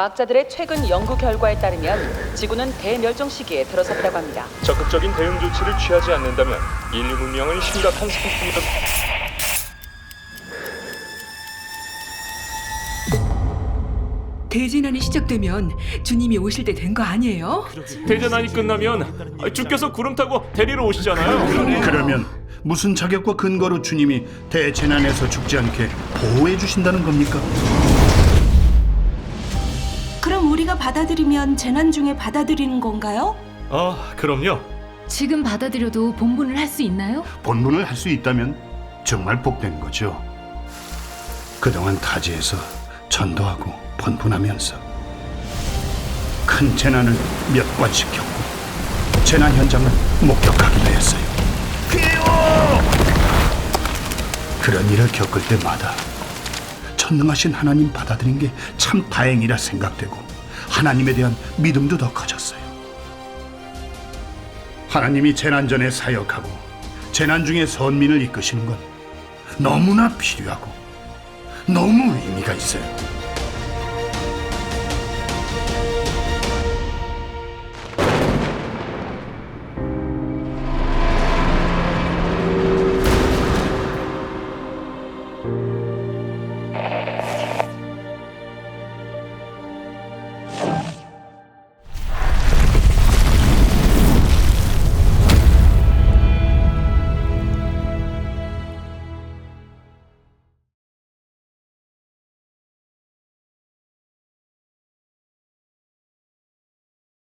과학자들의 최근 연구 결과에 따르면 지구는 대멸종 시기에 들어섰다고 합니다. 적극적인 대응 조치를 취하지 않는다면 인류 문명은 심각한 상품으로 대진환이 시작되면 주님이 오실 때 된 거 아니에요? 대전환이 끝나면 주께서 구름 타고 데리러 오시잖아요. 그러면 무슨 자격과 근거로 주님이 대재난에서 죽지 않게 보호해 주신다는 겁니까? 우리가 받아들이면 재난 중에 받아들이는 건가요? 아, 그럼요. 지금 받아들여도 본분을 할 수 있나요? 본분을 할 수 있다면 정말 복된 거죠. 그동안 타지에서 전도하고 번분하면서 큰 재난을 몇 관씩 겪고 재난 현장을 목격하기도 했어요. 그런 일을 겪을 때마다 전능하신 하나님 받아들인 게 참 다행이라 생각되고 하나님에 대한 믿음도 더 커졌어요. 하나님이 재난 전에 사역하고 재난 중에 선민을 이끄시는 건 너무나 필요하고 너무 의미가 있어요.